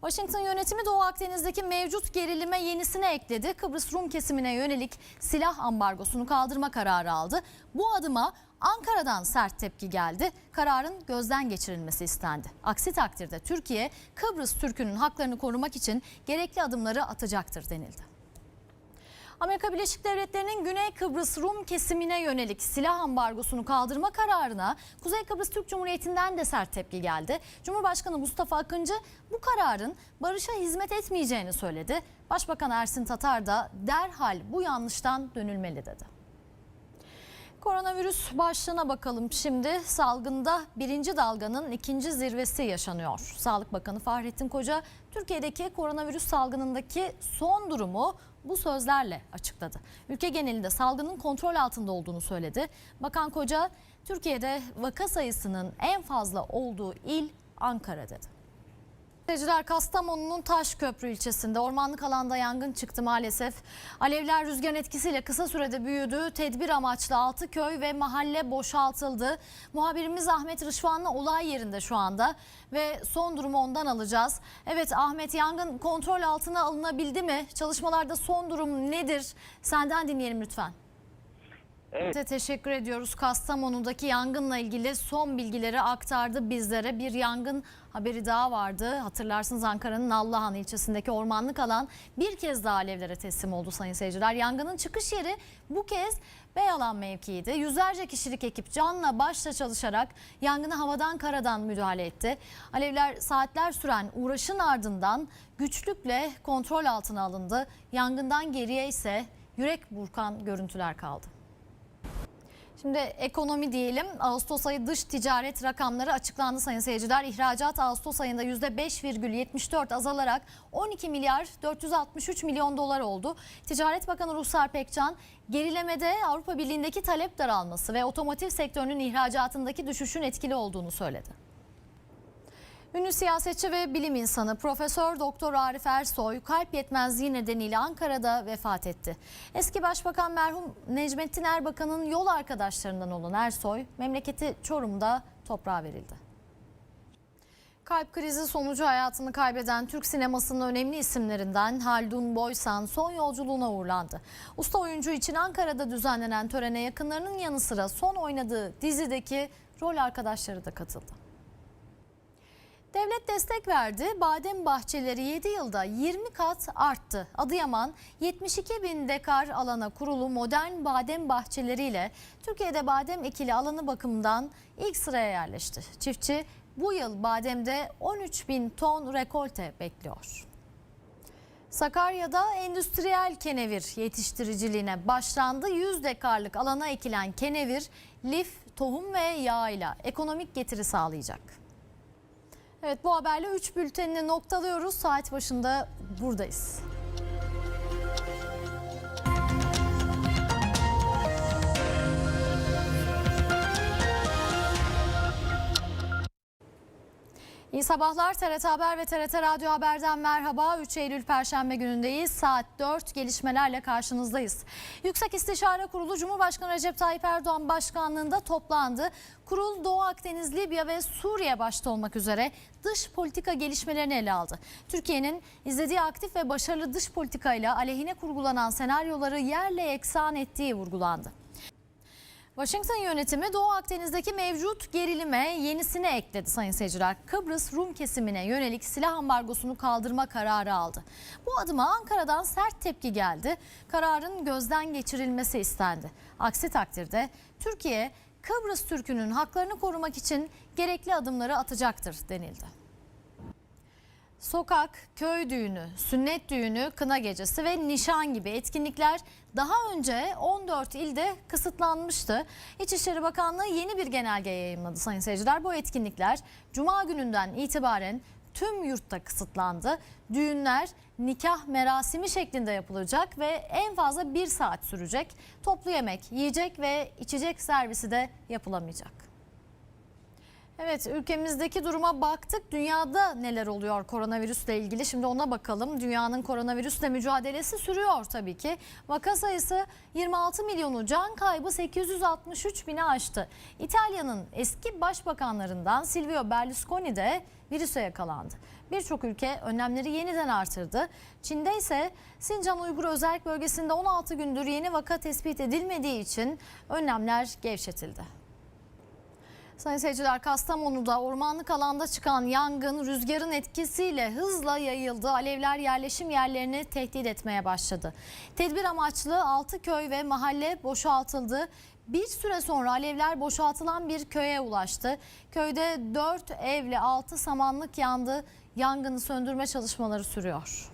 Washington yönetimi Doğu Akdeniz'deki mevcut gerilime yenisine ekledi. Kıbrıs Rum kesimine yönelik silah ambargosunu kaldırma kararı aldı. Bu adıma Ankara'dan sert tepki geldi. Kararın gözden geçirilmesi istendi. Aksi takdirde Türkiye Kıbrıs Türk'ünün haklarını korumak için gerekli adımları atacaktır denildi. Amerika Birleşik Devletleri'nin Güney Kıbrıs Rum kesimine yönelik silah ambargosunu kaldırma kararına Kuzey Kıbrıs Türk Cumhuriyeti'nden de sert tepki geldi. Cumhurbaşkanı Mustafa Akıncı bu kararın barışa hizmet etmeyeceğini söyledi. Başbakan Ersin Tatar da derhal bu yanlıştan dönülmeli dedi. Koronavirüs başlığına bakalım şimdi. Salgında birinci dalganın ikinci zirvesi yaşanıyor. Sağlık Bakanı Fahrettin Koca Türkiye'deki koronavirüs salgınındaki son durumu bu sözlerle açıkladı. Ülke genelinde salgının kontrol altında olduğunu söyledi. Bakan Koca Türkiye'de vaka sayısının en fazla olduğu il Ankara dedi. Seyirciler Kastamonu'nun Taşköprü ilçesinde ormanlık alanda yangın çıktı maalesef. Alevler rüzgarın etkisiyle kısa sürede büyüdü. Tedbir amaçlı 6 köy ve mahalle boşaltıldı. Muhabirimiz Ahmet Rışvanlı olay yerinde şu anda ve son durumu ondan alacağız. Evet Ahmet yangın kontrol altına alınabildi mi? Çalışmalarda son durum nedir? Senden dinleyelim lütfen. Evet. Te- Teşekkür ediyoruz. Kastamonu'daki yangınla ilgili son bilgileri aktardı bizlere. Bir yangın haberi daha vardı. Hatırlarsınız Ankara'nın Nallıhan ilçesindeki ormanlık alan bir kez daha alevlere teslim oldu sayın seyirciler. Yangının çıkış yeri bu kez Beyalan mevkiiydi. Yüzlerce kişilik ekip canla başla çalışarak yangına havadan karadan müdahale etti. Alevler saatler süren uğraşın ardından güçlükle kontrol altına alındı. Yangından geriye ise yürek burkan görüntüler kaldı. Şimdi ekonomi diyelim. Ağustos ayı dış ticaret rakamları açıklandı sayın seyirciler. İhracat Ağustos ayında %5,74 azalarak 12 milyar 463 milyon dolar oldu. Ticaret Bakanı Ruhsar Pekcan gerilemede Avrupa Birliği'ndeki talep daralması ve otomotiv sektörünün ihracatındaki düşüşün etkili olduğunu söyledi. Ünlü siyasetçi ve bilim insanı Profesör Doktor Arif Ersoy kalp yetmezliği nedeniyle Ankara'da vefat etti. Eski Başbakan merhum Necmettin Erbakan'ın yol arkadaşlarından olan Ersoy memleketi Çorum'da toprağa verildi. Kalp krizi sonucu hayatını kaybeden Türk sinemasının önemli isimlerinden Haldun Boysan son yolculuğuna uğurlandı. Usta oyuncu için Ankara'da düzenlenen törene yakınlarının yanı sıra son oynadığı dizideki rol arkadaşları da katıldı. Devlet destek verdi. Badem bahçeleri 7 yılda 20 kat arttı. Adıyaman 72 bin dekar alana kurulu modern badem bahçeleriyle Türkiye'de badem ekili alanı bakımından ilk sıraya yerleşti. Çiftçi bu yıl bademde 13 bin ton rekolte bekliyor. Sakarya'da endüstriyel kenevir yetiştiriciliğine başlandı. 100 dekarlık alana ekilen kenevir lif, tohum ve yağ ile ekonomik getiri sağlayacak. Evet bu haberle 3 bültenini noktalıyoruz. Saat başında buradayız. İyi sabahlar TRT Haber ve TRT Radyo Haber'den merhaba. 3 Eylül Perşembe günündeyiz. Saat 4 gelişmelerle karşınızdayız. Yüksek İstişare Kurulu Cumhurbaşkanı Recep Tayyip Erdoğan başkanlığında toplandı. Kurul Doğu Akdeniz, Libya ve Suriye başta olmak üzere dış politika gelişmelerini ele aldı. Türkiye'nin izlediği aktif ve başarılı dış politikayla aleyhine kurgulanan senaryoları yerle eksan ettiği vurgulandı. Washington yönetimi Doğu Akdeniz'deki mevcut gerilime yenisini ekledi sayın seyirciler. Kıbrıs Rum kesimine yönelik silah ambargosunu kaldırma kararı aldı. Bu adıma Ankara'dan sert tepki geldi. Kararın gözden geçirilmesi istendi. Aksi takdirde Türkiye Kıbrıs Türk'ünün haklarını korumak için gerekli adımları atacaktır denildi. Sokak, köy düğünü, sünnet düğünü, kına gecesi ve nişan gibi etkinlikler daha önce 14 ilde kısıtlanmıştı. İçişleri Bakanlığı yeni bir genelge yayınladı sayın seyirciler. Bu etkinlikler Cuma gününden itibaren tüm yurtta kısıtlandı. Düğünler nikah merasimi şeklinde yapılacak ve en fazla bir saat sürecek. Toplu yemek, yiyecek ve içecek servisi de yapılamayacak. Evet ülkemizdeki duruma baktık. Dünyada neler oluyor koronavirüsle ilgili? Şimdi ona bakalım. Dünyanın koronavirüsle mücadelesi sürüyor tabii ki. Vaka sayısı 26 milyonu, can kaybı 863 bini aştı. İtalya'nın eski başbakanlarından Silvio Berlusconi de virüse yakalandı. Birçok ülke önlemleri yeniden artırdı. Çin'de ise Sincan Uygur Özerk Bölgesi'nde 16 gündür yeni vaka tespit edilmediği için önlemler gevşetildi. Sayın seyirciler Kastamonu'da ormanlık alanda çıkan yangın rüzgarın etkisiyle hızla yayıldı. Alevler yerleşim yerlerini tehdit etmeye başladı. Tedbir amaçlı 6 köy ve mahalle boşaltıldı. Bir süre sonra alevler boşaltılan bir köye ulaştı. Köyde 4 evle 6 samanlık yandı. Yangını söndürme çalışmaları sürüyor.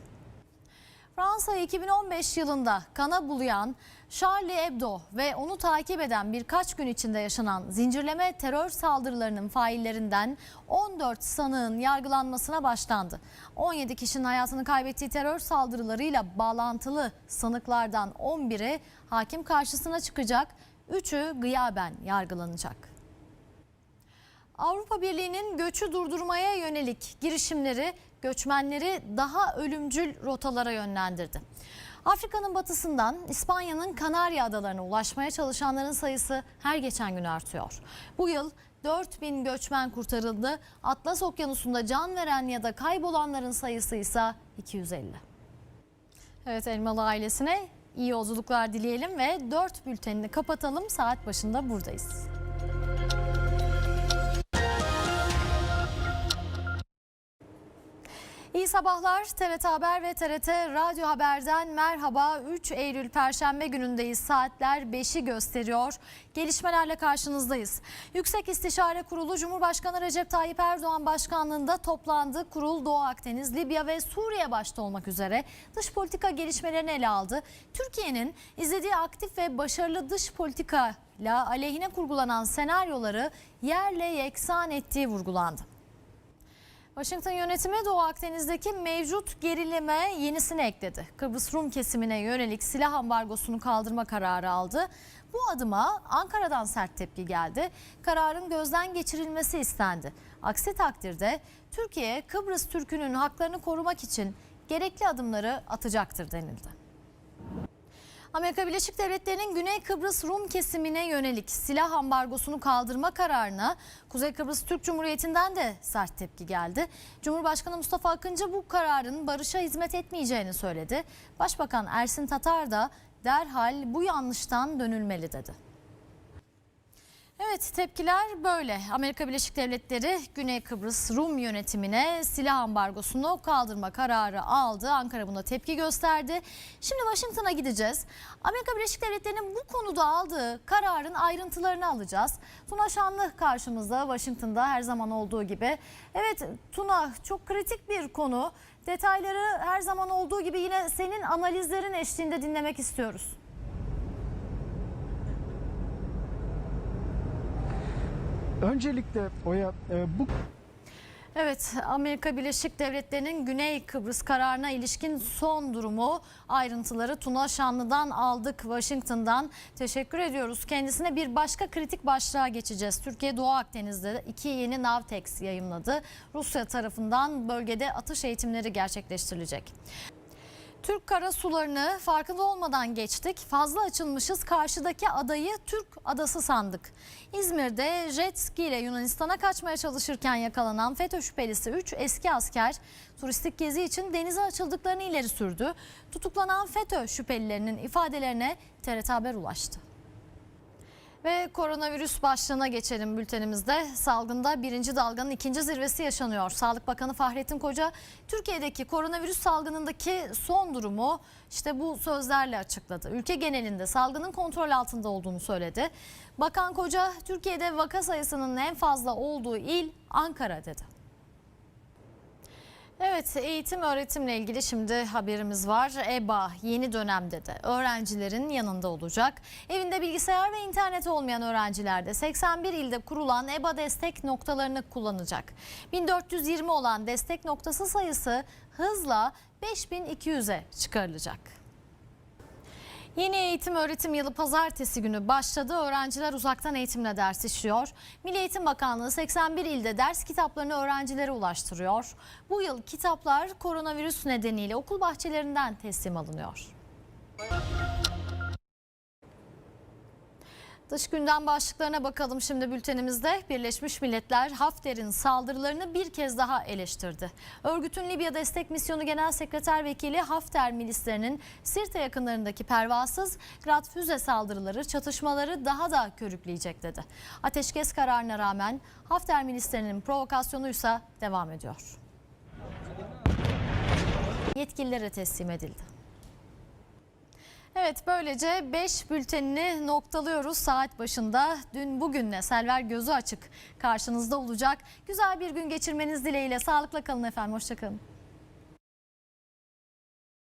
Fransa 2015 yılında kana bulayan Charlie Hebdo ve onu takip eden birkaç gün içinde yaşanan zincirleme terör saldırılarının faillerinden 14 sanığın yargılanmasına başlandı. 17 kişinin hayatını kaybettiği terör saldırılarıyla bağlantılı sanıklardan 11'i hakim karşısına çıkacak, 3'ü gıyaben yargılanacak. Avrupa Birliği'nin göçü durdurmaya yönelik girişimleri göçmenleri daha ölümcül rotalara yönlendirdi. Afrika'nın batısından İspanya'nın Kanarya Adalarına ulaşmaya çalışanların sayısı her geçen gün artıyor. Bu yıl 4000 göçmen kurtarıldı. Atlas Okyanusu'nda can veren ya da kaybolanların sayısı ise 250. Evet Elmalı ailesine iyi yolculuklar dileyelim ve 4 bültenini kapatalım. Saat başında buradayız. İyi sabahlar. TRT Haber ve TRT Radyo Haber'den merhaba. 3 Eylül Perşembe günündeyiz. Saatler 5'i gösteriyor. Gelişmelerle karşınızdayız. Yüksek İstişare Kurulu Cumhurbaşkanı Recep Tayyip Erdoğan başkanlığında toplandı. Kurul Doğu Akdeniz, Libya ve Suriye başta olmak üzere dış politika gelişmelerini ele aldı. Türkiye'nin izlediği aktif ve başarılı dış politika ile aleyhine kurgulanan senaryoları yerle yeksan ettiği vurgulandı. Washington yönetimi Doğu Akdeniz'deki mevcut gerilime yenisini ekledi. Kıbrıs Rum kesimine yönelik silah ambargosunu kaldırma kararı aldı. Bu adıma Ankara'dan sert tepki geldi. Kararın gözden geçirilmesi istendi. Aksi takdirde Türkiye Kıbrıs Türk'ünün haklarını korumak için gerekli adımları atacaktır denildi. Amerika Birleşik Devletleri'nin Güney Kıbrıs Rum kesimine yönelik silah ambargosunu kaldırma kararına Kuzey Kıbrıs Türk Cumhuriyeti'nden de sert tepki geldi. Cumhurbaşkanı Mustafa Akıncı bu kararın barışa hizmet etmeyeceğini söyledi. Başbakan Ersin Tatar da derhal bu yanlıştan dönülmeli dedi. Evet tepkiler böyle. Amerika Birleşik Devletleri Güney Kıbrıs Rum yönetimine silah ambargosunu kaldırma kararı aldı. Ankara buna tepki gösterdi. Şimdi Washington'a gideceğiz. Amerika Birleşik Devletleri'nin bu konuda aldığı kararın ayrıntılarını alacağız. Tuna Şanlı karşımızda Washington'da her zaman olduğu gibi. Evet Tuna çok kritik bir konu. Detayları her zaman olduğu gibi yine senin analizlerin eşliğinde dinlemek istiyoruz. Öncelikle Oya e, bu Evet, Amerika Birleşik Devletleri'nin Güney Kıbrıs kararına ilişkin son durumu ayrıntıları Tuna Şanlı'dan aldık Washington'dan. Teşekkür ediyoruz. Kendisine bir başka kritik başlığa geçeceğiz. Türkiye Doğu Akdeniz'de iki yeni Navtex yayımladı. Rusya tarafından bölgede atış eğitimleri gerçekleştirilecek. Türk kara sularını farkında olmadan geçtik. Fazla açılmışız. Karşıdaki adayı Türk adası sandık. İzmir'de jet ski ile Yunanistan'a kaçmaya çalışırken yakalanan FETÖ şüphelisi 3 eski asker turistik gezi için denize açıldıklarını ileri sürdü. Tutuklanan FETÖ şüphelilerinin ifadelerine TRT Haber ulaştı. Ve koronavirüs başlığına geçelim bültenimizde. Salgında birinci dalganın ikinci zirvesi yaşanıyor. Sağlık Bakanı Fahrettin Koca Türkiye'deki koronavirüs salgınındaki son durumu işte bu sözlerle açıkladı. Ülke genelinde salgının kontrol altında olduğunu söyledi. Bakan Koca Türkiye'de vaka sayısının en fazla olduğu il Ankara dedi. Evet eğitim öğretimle ilgili şimdi haberimiz var. EBA yeni dönemde de öğrencilerin yanında olacak. Evinde bilgisayar ve internet olmayan öğrenciler de 81 ilde kurulan EBA destek noktalarını kullanacak. 1420 olan destek noktası sayısı hızla 5200'e çıkarılacak. Yeni eğitim öğretim yılı pazartesi günü başladı. Öğrenciler uzaktan eğitimle ders işliyor. Milli Eğitim Bakanlığı 81 ilde ders kitaplarını öğrencilere ulaştırıyor. Bu yıl kitaplar koronavirüs nedeniyle okul bahçelerinden teslim alınıyor. Dış gündem başlıklarına bakalım şimdi bültenimizde. Birleşmiş Milletler Hafter'in saldırılarını bir kez daha eleştirdi. Örgütün Libya Destek Misyonu Genel Sekreter Vekili Hafter milislerinin Sirte yakınlarındaki pervasız Grad füze saldırıları çatışmaları daha da körükleyecek dedi. Ateşkes kararına rağmen Hafter milislerinin provokasyonuysa devam ediyor. Yetkililere teslim edildi. Evet böylece 5 bültenini noktalıyoruz saat başında. Dün bugünle Selver gözü açık karşınızda olacak. Güzel bir gün geçirmeniz dileğiyle sağlıkla kalın efendim hoşçakalın.